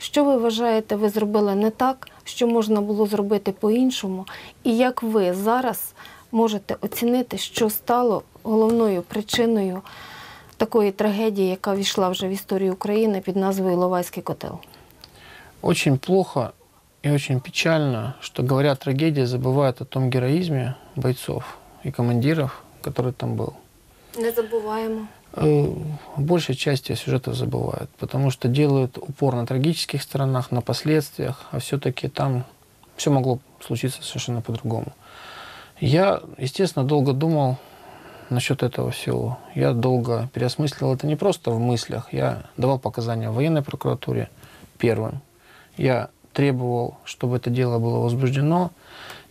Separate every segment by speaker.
Speaker 1: Що ви вважаєте, ви зробили не так, що можна було зробити по-іншому? І як ви зараз можете оцінити, що стало головною причиною такої трагедії, яка війшла вже в історію України під назвою Іловайський котел?
Speaker 2: Очень плохо и очень печально, что говоря о трагедии, забывают о том героизме бойцов и командиров, который там был.
Speaker 1: Не забуваємо.
Speaker 2: Э, большей части сюжетов забывают, потому что делают упор на трагических сторонах, на последствиях, а все-таки там все могло случиться совершенно по-другому. Я, естественно, долго думал насчет этого всего. Я долго переосмыслил это не просто в мыслях. Я давал показания в военной прокуратуре первым. Я требовал, чтобы это дело было возбуждено.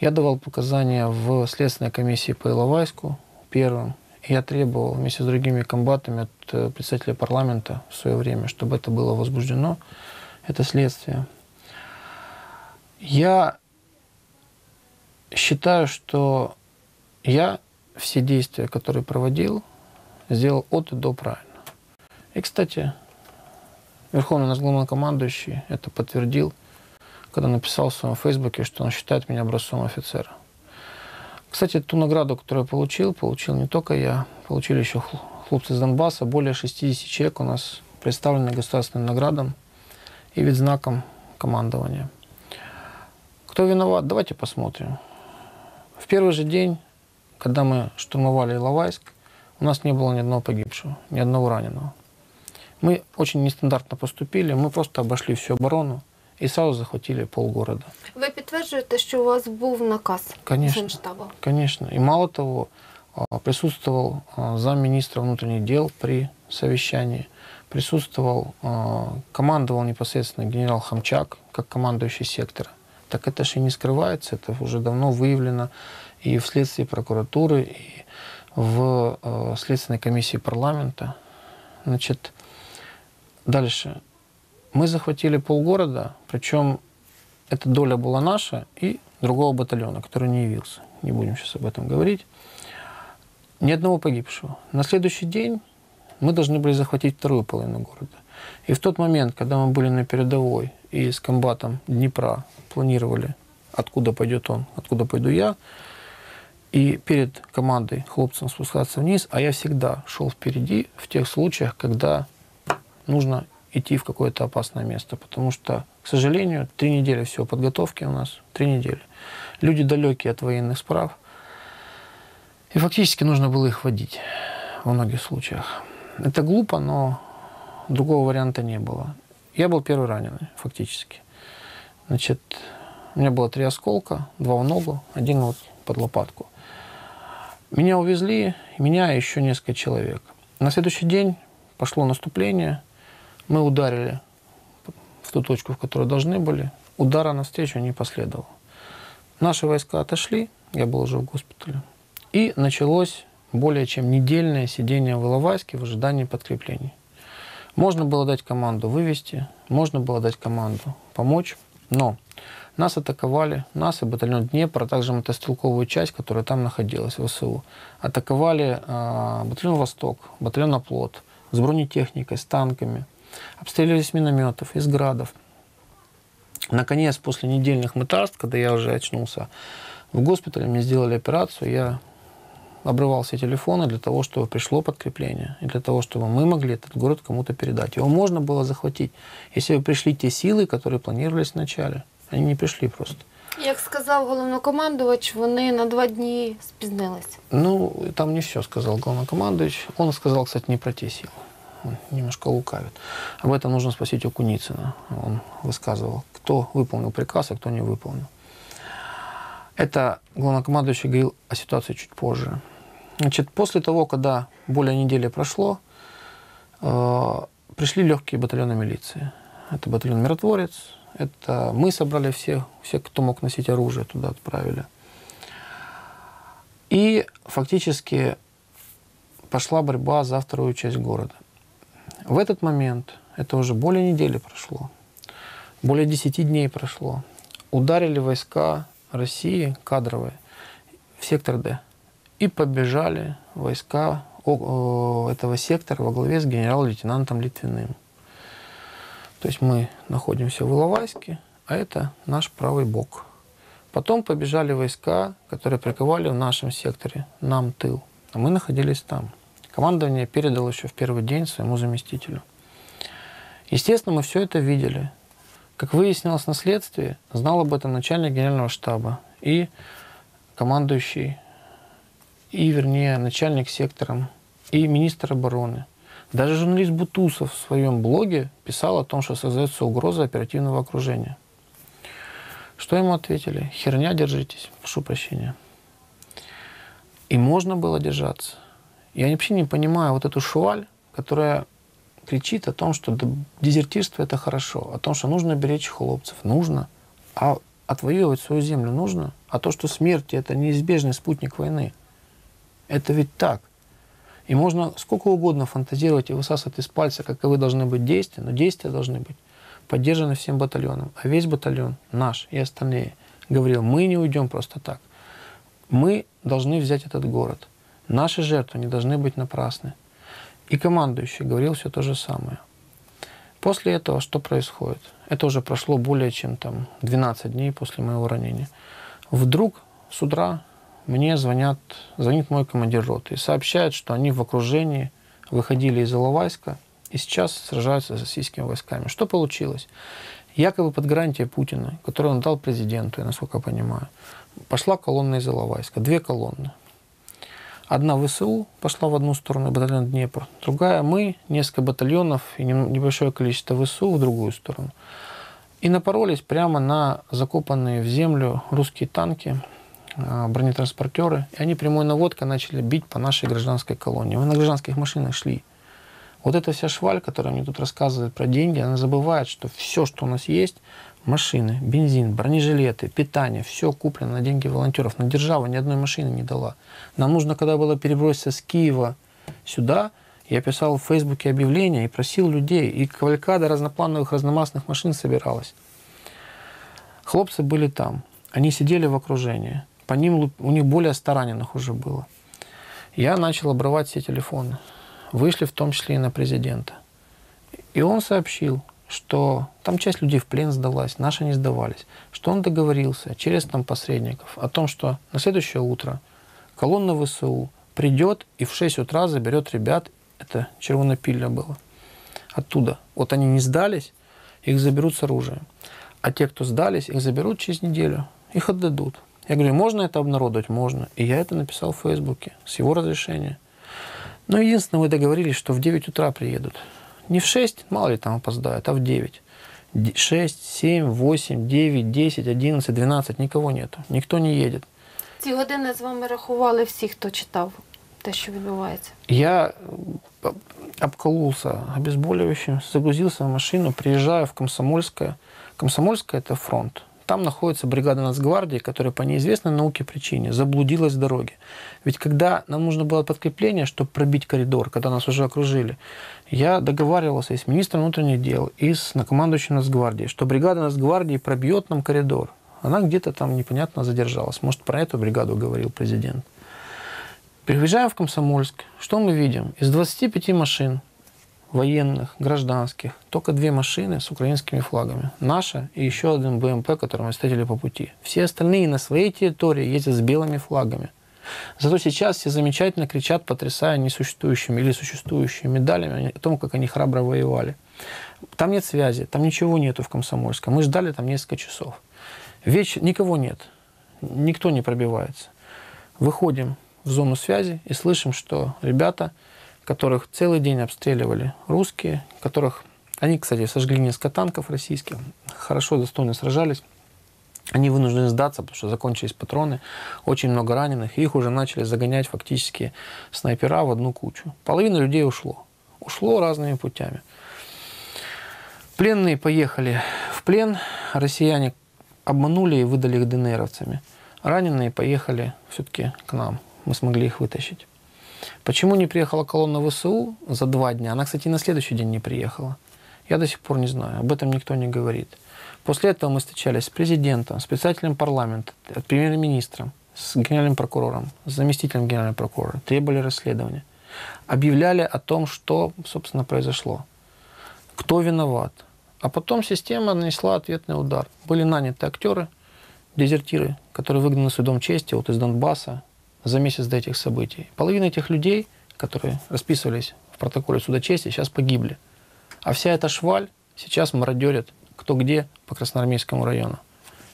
Speaker 2: Я давал показания в Следственной комиссии по Иловайску первым. Я требовал вместе с другими комбатами от э, председателя парламента в свое время, чтобы это было возбуждено, это следствие. Я считаю, что я все действия, которые проводил, сделал от и до правильно. И, кстати, Верховный наш главнокомандующий это подтвердил, когда написал в своем фейсбуке, что он считает меня образцом офицера. Кстати, ту награду, которую я получил, получил не только я, получили еще хл- хлопцы из Донбасса. Более 60 человек у нас представлены государственным наградам и вид знаком командования. Кто виноват? Давайте посмотрим. В первый же день, когда мы штурмовали Иловайск, у нас не было ни одного погибшего, ни одного раненого. Мы очень нестандартно поступили, мы просто обошли всю оборону и сразу захватили полгорода.
Speaker 1: Ви підтверджуєте, що у вас був наказ
Speaker 2: Конечно.
Speaker 1: Генштабу?
Speaker 2: Конечно. И мало того, а, присутствовал а, замминистра внутренних дел при совещании, присутствовал, а, командовал непосредственно генерал Хамчак, как командующий сектора. Так это же и не скрывается, это уже давно выявлено и в следствии прокуратуры, и в Следственной комиссии парламента. Значит, дальше. Мы захватили полгорода, причем эта доля была наша и другого батальона, который не явился. Не будем сейчас об этом говорить. Ни одного погибшего. На следующий день мы должны были захватить вторую половину города. И в тот момент, когда мы были на передовой и с комбатом Днепра планировали, откуда пойдет он, откуда пойду я, и перед командой хлопцам спускаться вниз, а я всегда шел впереди в тех случаях, когда нужно идти в какое-то опасное место. Потому что, к сожалению, три недели всего подготовки у нас, три недели. Люди далекие от военных справ. И фактически нужно было их водить во многих случаях. Это глупо, но другого варианта не было. Я был первый раненый, фактически. Значит, у меня было три осколка, два в ногу, один вот под лопатку. Меня увезли, меня и еще несколько человек. На следующий день пошло наступление. Мы ударили в ту точку, в которой должны были. Удара навстречу не последовало. Наши войска отошли, я был уже в госпитале. И началось более чем недельное сидение в Иловайске в ожидании подкреплений. Можно было дать команду вывести, можно было дать команду помочь, но нас атаковали, нас и батальон Днепр, а также мотострелковую часть, которая там находилась, ВСУ. Атаковали э, батальон Восток, батальон Оплот с бронетехникой, с танками. Обстреливали с минометов, из градов. Наконец, после недельных мытарств, когда я уже очнулся в госпитале, мне сделали операцию, я обрывал все телефоны для того, чтобы пришло подкрепление, и для того, чтобы мы могли этот город кому-то передать. Его можно было захватить, если бы пришли те силы, которые планировались вначале. Они не пришли просто.
Speaker 1: Як сказав головнокомандувач, вони на два дні спізнились.
Speaker 2: Ну, там не все сказал главнокомандующий. Он сказал, кстати, не про те силы. Немножко лукавит. Об этом нужно спросить у Куницына. Он высказывал, кто выполнил приказ, а кто не выполнил. Это главнокомандующий говорил о ситуации чуть позже. Значит, после того, когда более недели прошло, э, пришли легкие батальоны милиции. Это батальон «Миротворец», это мы собрали всех, всех, кто мог носить оружие, туда отправили. И фактически пошла борьба за вторую часть города. В этот момент, это уже более недели прошло, более 10 дней прошло, ударили войска России кадровые в сектор Д. И побежали войска о, этого сектора во главе с генерал-лейтенантом Литвиным. То есть мы находимся в Иловайске, а это наш правый бок. Потом побежали войска, которые приковали в нашем секторе, нам тыл. А мы находились там. Командование передало еще в первый день своему заместителю. Естественно, мы все это видели. Как выяснилось на следствии, знал об этом начальник генерального штаба и командующий, и, вернее, начальник сектором, и министр обороны. Даже журналист Бутусов в своем блоге писал о том, что создается угроза оперативного окружения. Что ему ответили? Херня, держитесь. Прошу прощения. И можно было держаться. Я вообще не понимаю вот эту шуаль, которая кричит о том, что дезертирство это хорошо, о том, что нужно беречь хлопцев, нужно, а отвоевывать свою землю нужно, а то, что смерть это неизбежный спутник войны, это ведь так. И можно сколько угодно фантазировать и высасывать из пальца, каковы должны быть действия, но действия должны быть поддержаны всем батальоном. А весь батальон наш и остальные говорил, мы не уйдем просто так. Мы должны взять этот город. Наши жертвы не должны быть напрасны. И командующий говорил все то же самое. После этого что происходит? Это уже прошло более чем там 12 дней после моего ранения. Вдруг с утра мне звонят, звонит мой командир роты и сообщает, что они в окружении выходили из Иловайска и сейчас сражаются с российскими войсками. Что получилось? Якобы под гарантией Путина, которую он дал президенту, я насколько понимаю, пошла колонна из Иловайска, две колонны. Одна ВСУ пошла в одну сторону, батальон Днепр. Другая мы, несколько батальонов и небольшое количество ВСУ в другую сторону. И напоролись прямо на закопанные в землю русские танки, а, бронетранспортеры. И они прямой наводкой начали бить по нашей гражданской колонии. Мы на гражданских машинах шли. Вот эта вся шваль, которая мне тут рассказывает про деньги, она забывает, что все, что у нас есть, машины, бензин, бронежилеты, питание, все куплено на деньги волонтеров. Но держава ни одной машины не дала. Нам нужно, когда было переброситься с Киева сюда, я писал в Фейсбуке объявление и просил людей, и кавалькада разноплановых разномастных машин собиралась. Хлопцы были там, они сидели в окружении. По ним у них более 100 раненых уже было. Я начал обрывать все телефоны. Вышли в том числе и на президента. И он сообщил, что там часть людей в плен сдалась, наши не сдавались, что он договорился через там посредников о том, что на следующее утро колонна ВСУ придет и в 6 утра заберет ребят, это червонопильно было, оттуда. Вот они не сдались, их заберут с оружием. А те, кто сдались, их заберут через неделю, их отдадут. Я говорю, можно это обнародовать? Можно. И я это написал в Фейсбуке с его разрешения. Но единственное, мы договорились, что в 9 утра приедут. Не в 6, мало ли там опоздают, а в 9. 6, 7, 8, 9, 10, 11, 12, никого нету. Никто не едет.
Speaker 1: Ці години з вами рахували всі, хто читав те, що відбувається.
Speaker 2: Я э, обкололся обезболивающим, загрузился в машину, приезжаю в Комсомольское. Комсомольское – это фронт. Там находится бригада Нацгвардии, которая по неизвестной науке причине заблудилась в дороге. Ведь когда нам нужно было подкрепление, чтобы пробить коридор, когда нас уже окружили, я договаривался и с министром внутренних дел, и с командующим Нацгвардии, что бригада Нацгвардии пробьет нам коридор. Она где-то там непонятно задержалась. Может, про эту бригаду говорил президент. Приезжаем в Комсомольск. Что мы видим? Из 25 машин военных, гражданских, только две машины с украинскими флагами. Наша и еще один БМП, который мы встретили по пути. Все остальные на своей территории ездят с белыми флагами. Зато сейчас все замечательно кричат, потрясая несуществующими или существующими медалями о том, как они храбро воевали. Там нет связи, там ничего нету в Комсомольском. Мы ждали там несколько часов. Вечер, никого нет, никто не пробивается. Выходим в зону связи и слышим, что ребята – которых целый день обстреливали русские, которых они, кстати, сожгли несколько танков российских, хорошо, достойно сражались. Они вынуждены сдаться, потому что закончились патроны, очень много раненых, и их уже начали загонять фактически снайпера в одну кучу. Половина людей ушло. Ушло разными путями. Пленные поехали в плен, россияне обманули и выдали их ДНРовцами. Раненые поехали все-таки к нам, мы смогли их вытащить. Почему не приехала колонна ВСУ за два дня? Она, кстати, на следующий день не приехала. Я до сих пор не знаю. Об этом никто не говорит. После этого мы встречались с президентом, с председателем парламента, премьер-министром, с генеральным прокурором, с заместителем генерального прокурора. Требовали расследования. Объявляли о том, что, собственно, произошло. Кто виноват. А потом система нанесла ответный удар. Были наняты актеры, дезертиры, которые выгнаны судом чести вот из Донбасса за месяц до этих событий. Половина этих людей, которые расписывались в протоколе суда чести, сейчас погибли. А вся эта шваль сейчас мародерит кто где по Красноармейскому району.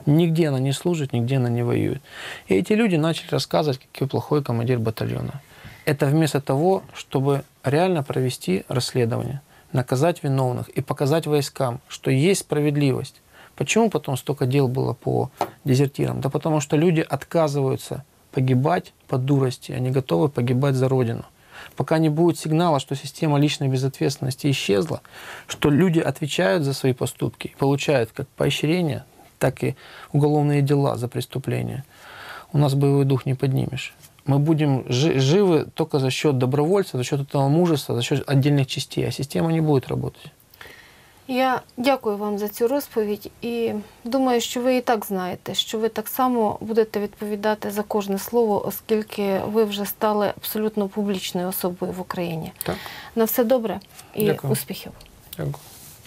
Speaker 2: Нигде она не служит, нигде она не воюет. И эти люди начали рассказывать, какой плохой командир батальона. Это вместо того, чтобы реально провести расследование, наказать виновных и показать войскам, что есть справедливость. Почему потом столько дел было по дезертирам? Да потому что люди отказываются погибать по дурости, они готовы погибать за Родину. Пока не будет сигнала, что система личной безответственности исчезла, что люди отвечают за свои поступки и получают как поощрение, так и уголовные дела за преступления, у нас боевой дух не поднимешь. Мы будем жи- живы только за счет добровольцев, за счет этого мужества, за счет отдельных частей, а система не будет работать.
Speaker 1: Я дякую вам за цю розповідь і думаю, що ви і так знаєте, що ви так само будете відповідати за кожне слово, оскільки ви вже стали абсолютно публічною особою в Україні.
Speaker 2: Так,
Speaker 1: На все добре і
Speaker 2: Дякую.
Speaker 1: успіхів.
Speaker 2: дякую.